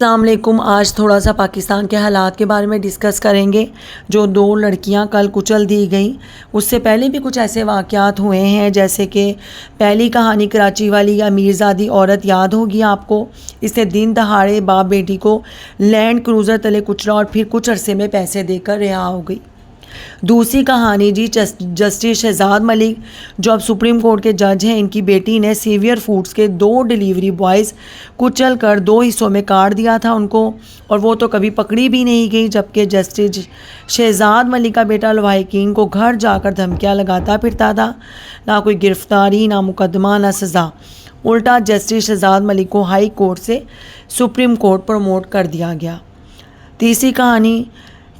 السلام علیکم، آج تھوڑا سا پاکستان کے حالات کے بارے میں ڈسکس کریں گے، جو دو لڑکیاں کل کچل دی گئیں۔ اس سے پہلے بھی کچھ ایسے واقعات ہوئے ہیں، جیسے کہ پہلی کہانی کراچی والی یا میرزادی عورت یاد ہوگی آپ کو؟ اس نے دن دہاڑے باپ بیٹی کو لینڈ کروزر تلے کچلا اور پھر کچھ عرصے میں پیسے دے کر رہا ہو گئی۔ دوسری کہانی جی جسٹس شہزاد ملک، جو اب سپریم کورٹ کے جج ہیں، ان کی بیٹی نے سیویئر فوڈز کے دو ڈیلیوری بوائز کچل کر دو حصوں میں کاٹ دیا تھا ان کو، اور وہ تو کبھی پکڑی بھی نہیں گئی، جبکہ جسٹس شہزاد ملک کا بیٹا لوائی کنگ کو گھر جا کر دھمکیاں لگاتا پھرتا تھا۔ نہ کوئی گرفتاری، نہ مقدمہ، نہ سزا۔ الٹا جسٹس شہزاد ملک کو ہائی کورٹ سے سپریم کورٹ پروموٹ کر دیا گیا۔ تیسری کہانی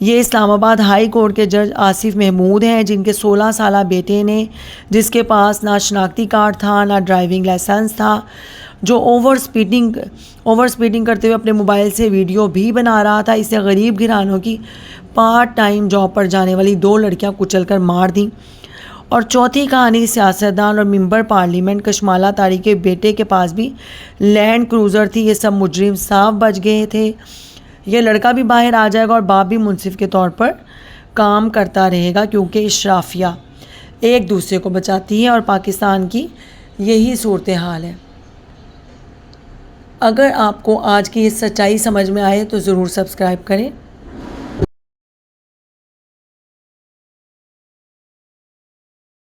یہ اسلام آباد ہائی کورٹ کے جج آصف محمود ہیں، جن کے سولہ سالہ بیٹے نے، جس کے پاس نہ شناختی کارڈ تھا، نہ ڈرائیونگ لائسنس تھا، جو اوور سپیڈنگ اوور سپیڈنگ کرتے ہوئے اپنے موبائل سے ویڈیو بھی بنا رہا تھا۔ اسے غریب گھرانوں کی پارٹ ٹائم جاب پر جانے والی دو لڑکیاں کچل کر مار دیں۔ اور چوتھی کہانی سیاستدان اور ممبر پارلیمنٹ کشمالہ تاری کے بیٹے کے پاس بھی لینڈ کروزر تھی۔ یہ سب مجرم صاف بچ گئے تھے۔ یہ لڑکا بھی باہر آ جائے گا اور باپ بھی منصف کے طور پر کام کرتا رہے گا کیونکہ اشرافیہ ایک دوسرے کو بچاتی ہے اور پاکستان کی یہی صورتحال ہے۔ اگر آپ کو آج کی یہ سچائی سمجھ میں آئے تو ضرور سبسکرائب کریں۔